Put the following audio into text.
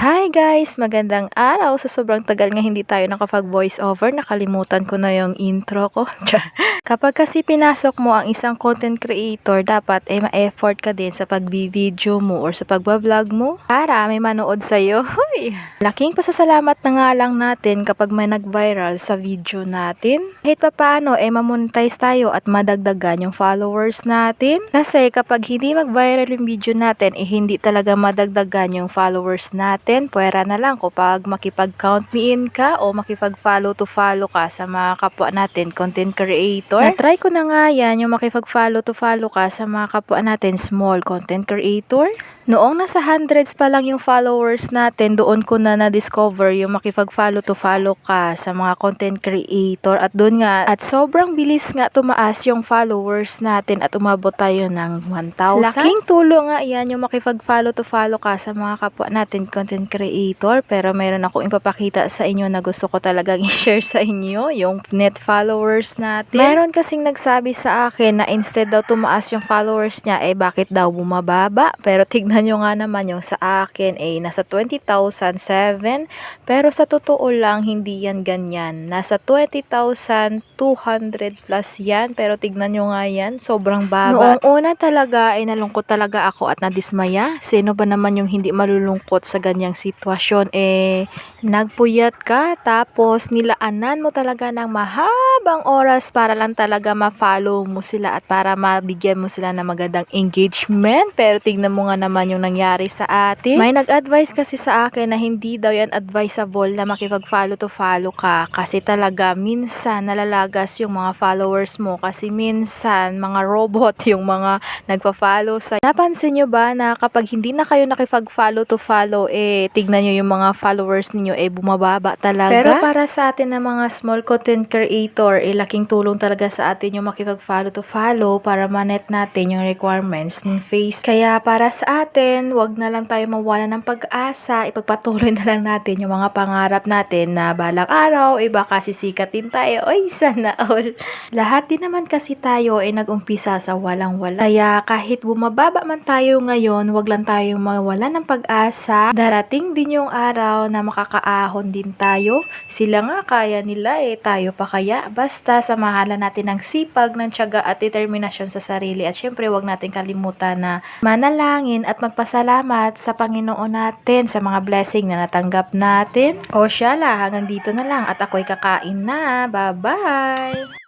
Hi guys! Magandang araw! Sa sobrang tagal nga hindi tayo nakapag-voice over, nakalimutan ko na yung intro ko. Kapag kasi pinasok mo ang isang content creator, dapat ay ma-effort ka din sa pag-video mo or sa pag-vlog mo para may manood sa'yo. Hoy! Laking pasasalamat na nga lang natin kapag may nag-viral sa video natin. Kahit pa paano, eh mamonetize tayo at madagdagan yung followers natin. Kasi kapag hindi mag-viral yung video natin, eh hindi talaga madagdagan yung followers natin. Pwera na lang kapag makipag-count me in ka o makipag-follow to follow ka sa mga kapwa natin, content creator. Na-try ko na nga yan, yung makipag-follow to follow ka sa mga kapwa natin, small content creator. Noong nasa hundreds pa lang yung followers natin, doon ko na na-discover yung makipag-follow to follow ka sa mga content creator. At doon nga, at sobrang bilis nga tumaas yung followers natin at umabot tayo ng 1,000. Laking tulong nga yan yung makipag-follow to follow ka sa mga kapwa natin content creator. Pero meron akong ipapakita sa inyo na gusto ko talagang i-share sa inyo, yung net followers natin. Meron kasing nagsabi sa akin na instead daw tumaas yung followers niya, eh bakit daw bumababa? Pero tignan nyo nga naman yung sa akin, eh nasa 20,007. Pero sa totoo lang, hindi yan ganyan. Nasa 20,200 plus yan. Pero tignan nyo nga yan, sobrang baba. Noong una talaga, ay nalungkot talaga ako at nadismaya. Sino ba naman yung hindi malulungkot sa ganyang sitwasyon? Eh, nagpuyat ka, tapos nilaanan mo talaga ng mahabang oras para lang talaga ma-follow mo sila at para mabigyan mo sila ng magandang engagement. Pero tignan mo nga naman yung nangyari sa atin. May nag-advise kasi sa akin na hindi daw yan advisable na makipag-follow to follow ka kasi talaga minsan nalalagas yung mga followers mo kasi minsan mga robot yung mga nagpa-follow sa Napansin nyo ba na kapag hindi na kayo nakipag-follow to follow eh tignan nyo yung mga followers ninyo eh bumababa talaga. Pero para sa atin na mga small content creator eh laking tulong talaga sa atin yung makipag-follow to follow para manet natin yung requirements ng face. Kaya para sa atin, wag na lang tayo mawala ng pag-asa, ipagpatuloy na lang natin yung mga pangarap natin na balang araw, iba kasi sikatin tayo, oy sana all. Lahat din naman kasi tayo ay nag-umpisa sa walang-wala. Kaya kahit bumababa man tayo ngayon, wag lang tayo mawala ng pag-asa. Darating din yung araw na makakaahon din tayo. Sila nga kaya nila eh, tayo pa kaya. Basta samahalan natin ng sipag, ng tiyaga at determinasyon sa sarili. At syempre, wag natin kalimutan na manalangin at magpasalamat sa Panginoon natin sa mga blessing na natanggap natin. O siya la, hanggang dito na lang at ako'y kakain na. Bye-bye!